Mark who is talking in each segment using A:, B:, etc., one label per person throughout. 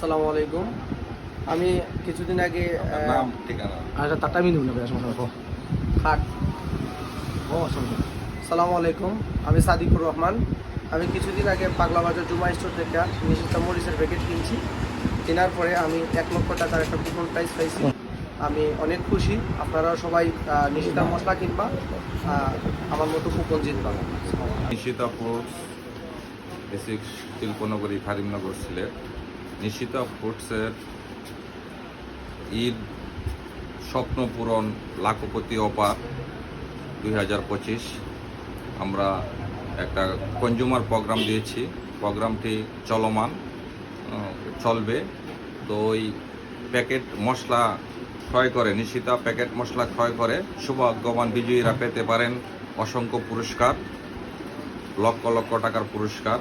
A: আসসালামু আলাইকুম। আমি কিছুদিন আগে
B: আচ্ছা নেব নেই।
A: খাট।
B: ও
A: আলাইকুম আমি সাদিকুর রহমান। আমি কিছুদিন আগে পাগলা বাজার জুমা স্টোর থেকে নিষিদ্ধ মরিচের প্যাকেট কিনছি। কেনার পরে আমি এক লক্ষ টাকার একটা কুপন প্রাইস পাইছি। আমি অনেক খুশি। আপনারা সবাই নিষিদ্ধ মশলা কিনবা আমার মতো কুপন জিতবা।
C: নিশিতা ফুডস বেসিক শিল্পনগরী কারিমনগর সিলেট। নিশিতা ফুডসের ঈদ স্বপ্ন পূরণ লাখপতি অপার দুই হাজার পঁচিশ। আমরা একটা কনজিউমার প্রোগ্রাম দিয়েছি। প্রোগ্রামটি চলমান চলবে। তো ওই প্যাকেট মশলা ক্রয় করে, নিশিতা প্যাকেট মশলা ক্রয় করে, সৌভাগ্যবান বিজয়ীরা পেতে পারেন অসংখ্য পুরস্কার, লক্ষ লক্ষ টাকার পুরস্কার।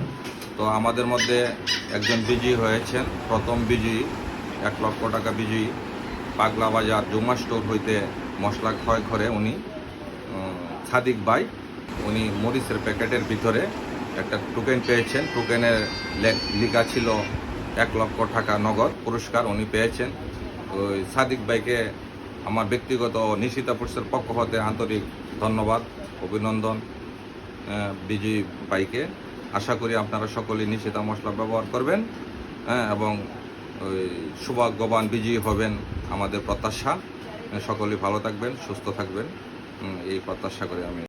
C: তো আমাদের মধ্যে একজন বিজয়ী হয়েছেন, প্রথম বিজয়ী, এক লক্ষ টাকা বিজয়ী। পাগলা বাজার জুমা স্টোর হইতে মশলা ক্রয় করে উনি সাদিক ভাই, উনি মরিচের প্যাকেটের ভিতরে একটা টোকেন পেয়েছেন। টোকেনের লেখা ছিল এক লক্ষ টাকা নগদ পুরস্কার উনি পেয়েছেন। ওই সাদিক ভাইকে আমার ব্যক্তিগত নিশিতা পুরুষের পক্ষ হতে আন্তরিক ধন্যবাদ, অভিনন্দন বিজয়ী বাইকে আশা করি আপনারা সকলে নিষেধা মশলা ব্যবহার করবেন হ্যাঁ এবং ওই সৌভাগ্যবান বিজয়ী হবেন আমাদের প্রত্যাশা। সকলে ভালো থাকবেন, সুস্থ থাকবেন। এই প্রত্যাশা করে আমি